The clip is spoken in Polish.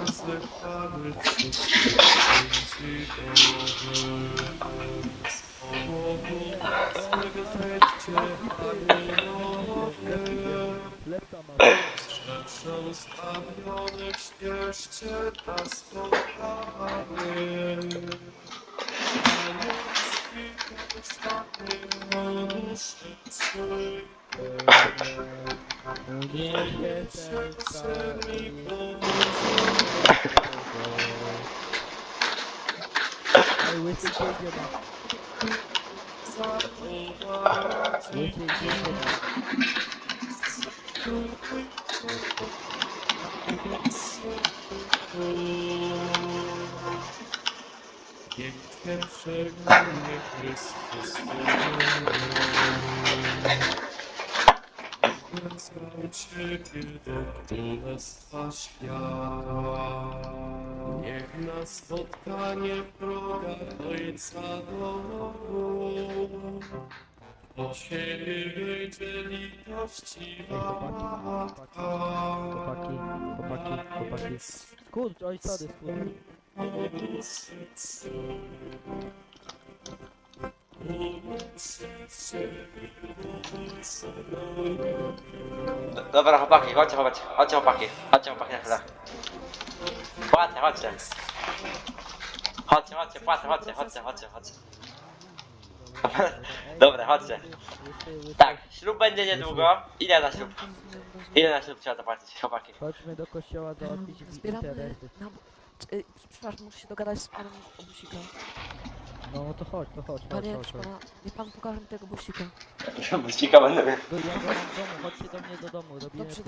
Rozkazywały wszyscy święci Boże. Z powodu swego zejdźcie, aniołowie. Stawionych, śpieszcie na duszy Niech te przegnanie Chrystus, Ciebie do Królestwa Świata Niech na spotkanie wroga Ojca domu O Ciebie wyjdzie litościwa Matka Chłopaki, chłopaki, chłopaki. Skurcz, oj, sorry, skurcz. D- Dobra chłopaki, chodźcie chłopaki, chodźcie chłopaki, chodźcie chłopaki na chwilę. Płacę, chodźcie. Chodźcie, chodźcie, płacę, chodźcie, chodźcie, chodźcie, chodźcie. Dobra, chodźcie. Tak, ślub będzie niedługo. Ile na ślub? Ile na ślub trzeba zapłacić, chłopaki? Chodźmy do kościoła załatwić Zbieramy interesy. na... Przepraszam, muszę się dogadać z panem Obusika. No to chodź, to chodź, chodź, Panie, chodź. chodź. pana, pan pokaże mi tego busika. Buścika będę Do, ja go mam w domu, chodźcie do mnie do domu, Dobrze, dobrze.